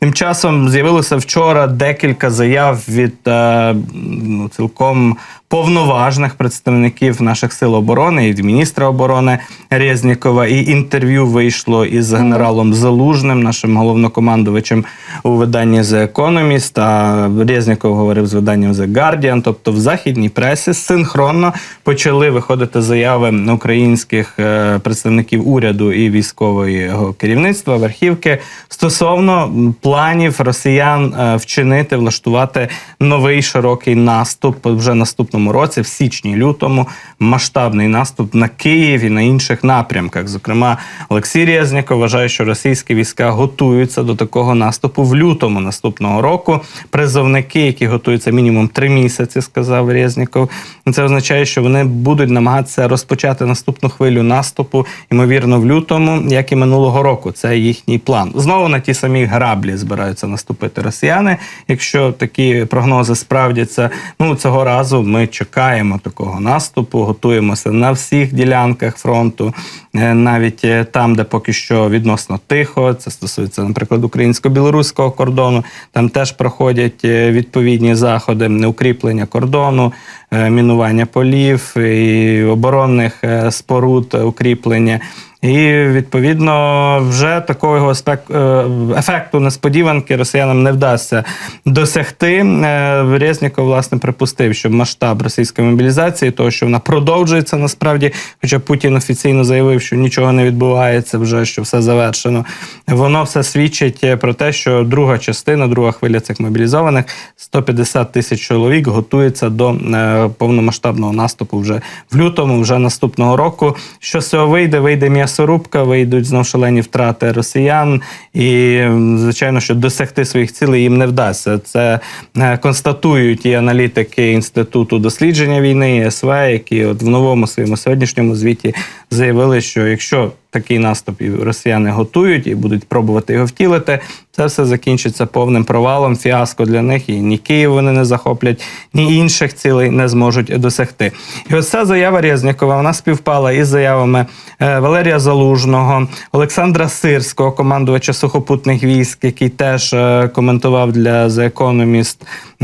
Тим часом з'явилося вчора декілька заяв від е, ну, цілком повноважних представників наших сил оборони і від міністра оборони Резнікова. І інтерв'ю вийшло із генералом Залужним, нашим головнокомандувачем у виданні The Economist, А Резніков говорив з виданням The Guardian. Тобто в західній пресі синхронно почали виходити заяви українських е, представників уряду і військового керівництва верхівки стосовно планів росіян е, вчинити, влаштувати новий широкий наступ вже наступному році, в січні-лютому, масштабний наступ на Київ і на інших напрямках. Зокрема, Олексій Резніков вважає, що російські війська готуються до такого наступу в лютому наступного року. Призовники, які готуються мінімум три місяці, сказав Резніков. Це означає, що вони будуть намагатися розпочати наступну хвилю наступу, ймовірно, в лютому, як і минулого року. Це їхній план. Знову на ті самі граблі збираються наступити росіяни. Якщо такі прогнози справдяться, ну цього разу ми чекаємо такого наступу, готуємося на всіх ділянках фронту, е, навіть е, там, де поки що відносно тихо. Це стосується, наприклад, українсько-білоруського кордону. Там теж проходять е, відповідні заходи укріплення кордону, мінування полів і оборонних споруд, укріплення. І відповідно вже такого е, ефекту несподіванки росіянам не вдасться досягти. Е, Резніков, власне, припустив, що масштаб російської мобілізації, того, що вона продовжується насправді, хоча Путін офіційно заявив, що нічого не відбувається, вже що все завершено. Воно все свідчить про те, що друга частина, друга хвиля цих мобілізованих 150 тисяч чоловік готується до е, повномасштабного наступу вже в лютому, вже наступного року. Що з цього вийде? Вийде м'ясорубка, вийдуть знов шалені втрати росіян, і звичайно, що досягти своїх цілей їм не вдасться. Це е, констатують і аналітики інституту дослідження війни і СВ, які от в новому своєму сьогоднішньому звіті заявили, що якщо такий наступ і росіяни готують і будуть пробувати його втілити, це все закінчиться повним провалом, фіаско для них, і ні Київ вони не захоплять, ні інших цілей не зможуть досягти. І ось ця заява Резнікова вона співпала із заявами е, Валерія Залужного, Олександра Сирського, командувача сухопутних військ, який теж е, коментував для The Economist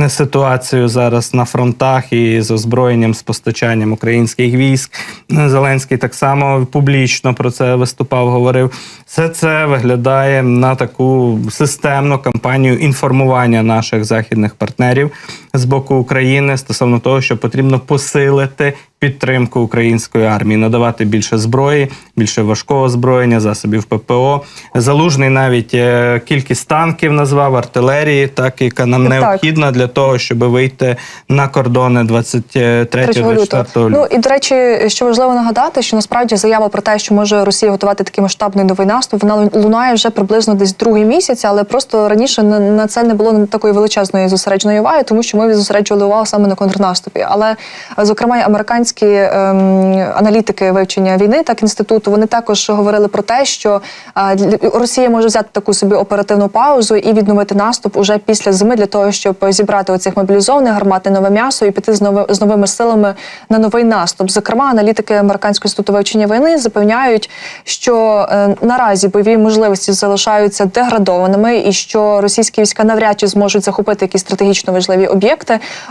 ситуацію зараз на фронтах і з озброєнням, з постачанням українських військ. Зеленський так само публічно про це виступав, говорив. Все це виглядає на таку системну кампанію інформування наших західних партнерів з боку України стосовно того, що потрібно посилити підтримку української армії, надавати більше зброї, більше важкого озброєння, засобів ППО. Залужний навіть е, кількість танків назвав артилерії, так яка нам Так. необхідна для того, щоб вийти на кордони 23-24 лютого. Ну і до речі, що важливо нагадати, що насправді заява про те, що може Росія готувати такий масштабний новий наступ, вона лунає вже приблизно десь другий місяць, але просто раніше на це не було такої величезної зосередженої уваги, тому що ми зосереджували увагу саме на контрнаступі. Але зокрема, американські ем, аналітики вивчення війни, так інституту, вони також говорили про те, що е, Росія може взяти таку собі оперативну паузу і відновити наступ уже після зими для того, щоб зібрати оцих мобілізованих, гармати нове м'ясо і піти з нови, з новими силами на новий наступ. Зокрема, аналітики американського інституту вивчення війни запевняють, що е, наразі бойові можливості залишаються деградованими, і що російські війська навряд чи зможуть захопити якісь стратегічно важливі об'єкти.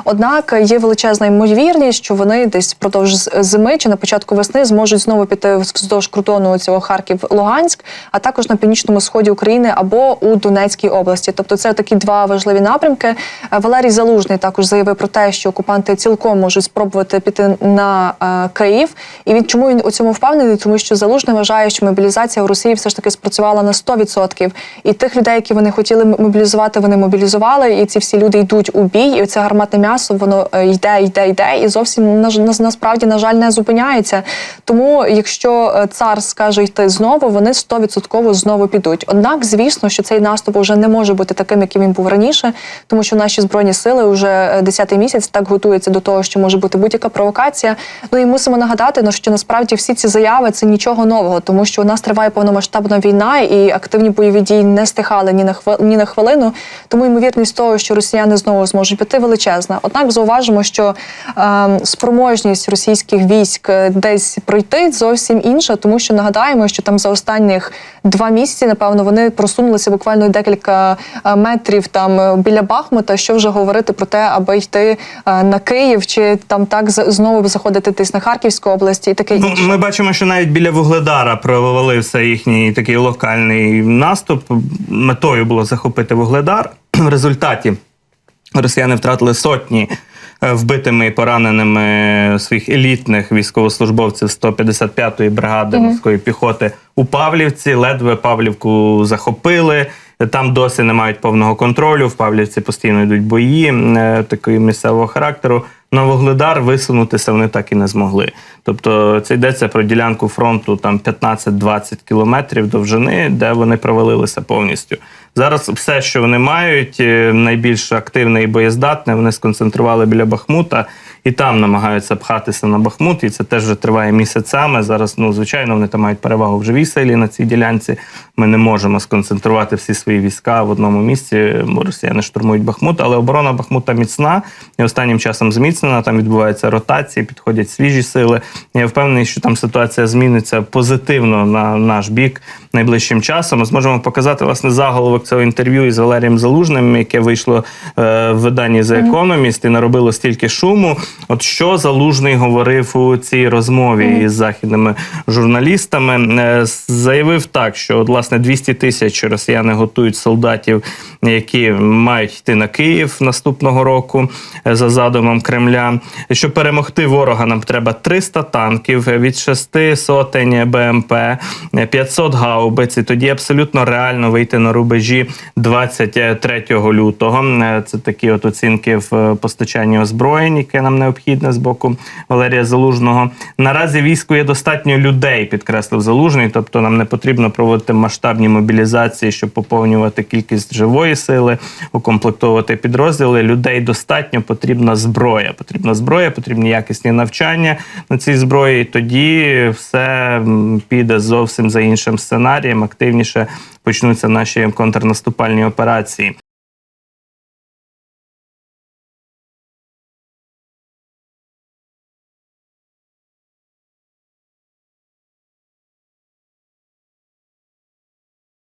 Однак є величезна ймовірність, що вони десь впродовж зими чи на початку весни зможуть знову піти вздовж кордону цього Харків-Луганськ, а також на північному сході України або у Донецькій області. Тобто, це такі два важливі напрямки. Е, Валерій Залужний також заявив про те, що окупанти цілком можуть спробувати піти на е, Київ. І він чому він у цьому впевнений? Тому що Залужний вважає, що мобілізація в Росії все ж таки спрацювала на 100%. І тих людей, які вони хотіли мобілізувати, вони мобілізували. І ці всі люди йдуть у бій. І це гарматне м'ясо воно е, йде, йде, йде, і зовсім на, насправді, на жаль, не зупиняється. Тому, якщо е, цар скаже йти знову, вони 100% знову підуть. Однак, звісно, що цей наступ вже не може бути таким, яким він був раніше, тому що наші збройні сили вже 10-й місяць так готуються до того, що може бути будь-яка провокація. Ну і мусимо нагадати, що насправді всі ці заяви це нічого нового, тому що у нас триває повномасштабна війна, і активні бойові дії не стихали ні на хвил... ні на хвилину. Тому ймовірність того, що росіяни знову зможуть піти, величезна. Однак зауважимо, що е, спроможність російських військ е, десь пройти зовсім інша, тому що нагадаємо, що там за останніх два місяці, напевно, вони просунулися буквально декілька е, метрів там е, біля Бахмута. Що вже говорити про те, аби йти е, на Київ, чи там так знову заходити десь на Харківську область і таке Ну, інше. ми бачимо, що навіть біля Вугледара провалився їхній такий локальний наступ. Метою було захопити Вугледар. В результаті росіяни втратили сотні е, вбитими і пораненими своїх елітних військовослужбовців 155-ї бригади морської піхоти у Павлівці. Ледве Павлівку захопили. Там досі не мають повного контролю. В Павлівці постійно йдуть бої е, такої місцевого характеру. На Вугледар висунутися вони так і не змогли. Тобто це йдеться про ділянку фронту там 15-20 кілометрів довжини, де вони провалилися повністю. Зараз все, що вони мають, е, найбільш активне і боєздатне, вони сконцентрували біля Бахмута і там намагаються пхатися на Бахмут. І це теж вже триває місяцями. Зараз, ну звичайно, вони там мають перевагу в живій силі на цій ділянці. Ми не можемо сконцентрувати всі свої війська в одному місці. Росіяни штурмують Бахмут, але оборона Бахмута міцна і останнім часом зміцнена. Там відбуваються ротації, підходять свіжі сили. Я впевнений, що там ситуація зміниться позитивно на наш бік найближчим часом. Ми зможемо показати власне заголовок цього інтерв'ю із Валерієм Залужним, яке вийшло е, в виданні The Economist і наробило стільки шуму. От що Залужний говорив у цій розмові із західними журналістами, Е, заявив так, що от, власне 200 тисяч росіяни готують солдатів, які мають йти на Київ наступного року е, за задумом Кремля. Щоб перемогти ворога, нам треба 300 танків від 6 сотень БМП, е, 500 гаубиць. І тоді абсолютно реально вийти на рубежі 23 лютого. Е, Це такі от оцінки в е, постачанні озброєнь, яке нам необхідне з боку Валерія Залужного. Наразі війську є достатньо людей, підкреслив Залужний. Тобто нам не потрібно проводити масштабні мобілізації, щоб поповнювати кількість живої сили, укомплектовувати підрозділи. Людей достатньо потрібна зброя. Потрібна зброя, потрібні якісні навчання на цій зброї. І тоді все піде зовсім за іншим сценарієм. Активніше почнуться наші контрнаступальні операції.